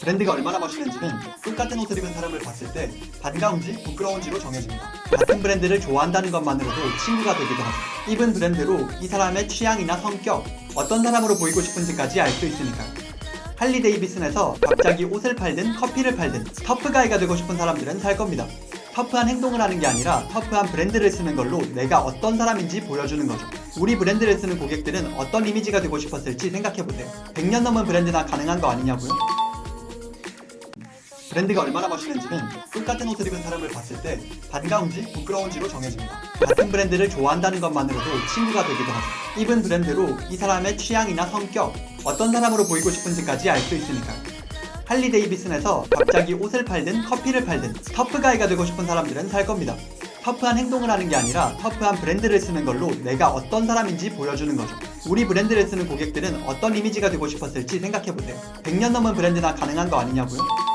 브랜드가 얼마나 멋있는지는 똑같은 옷을 입은 사람을 봤을 때 반가운지 부끄러운지로 정해집니다. 같은 브랜드를 좋아한다는 것만으로도 친구가 되기도 하죠. 입은 브랜드로 이 사람의 취향이나 성격, 어떤 사람으로 보이고 싶은지까지 알 수 있으니까요. 할리 데이비슨에서 갑자기 옷을 팔든 커피를 팔든 터프가이가 되고 싶은 사람들은 살 겁니다. 터프한 행동을 하는 게 아니라 터프한 브랜드를 쓰는 걸로 내가 어떤 사람인지 보여주는 거죠. 우리 브랜드를 쓰는 고객들은 어떤 이미지가 되고 싶었을지 생각해보세요. 100년 넘은 브랜드나 가능한 거 아니냐고요? 브랜드가 얼마나 멋있는지는 똑같은 옷을 입은 사람을 봤을 때 반가운지 부끄러운지로 정해집니다. 같은 브랜드를 좋아한다는 것만으로도 친구가 되기도 하죠. 입은 브랜드로 이 사람의 취향이나 성격, 어떤 사람으로 보이고 싶은지까지 알 수 있으니까요. 할리 데이비슨에서 갑자기 옷을 팔든 커피를 팔든 터프가이가 되고 싶은 사람들은 살 겁니다. 터프한 행동을 하는 게 아니라 터프한 브랜드를 쓰는 걸로 내가 어떤 사람인지 보여주는 거죠. 우리 브랜드를 쓰는 고객들은 어떤 이미지가 되고 싶었을지 생각해보세요. 100년 넘은 브랜드나 가능한 거 아니냐고요?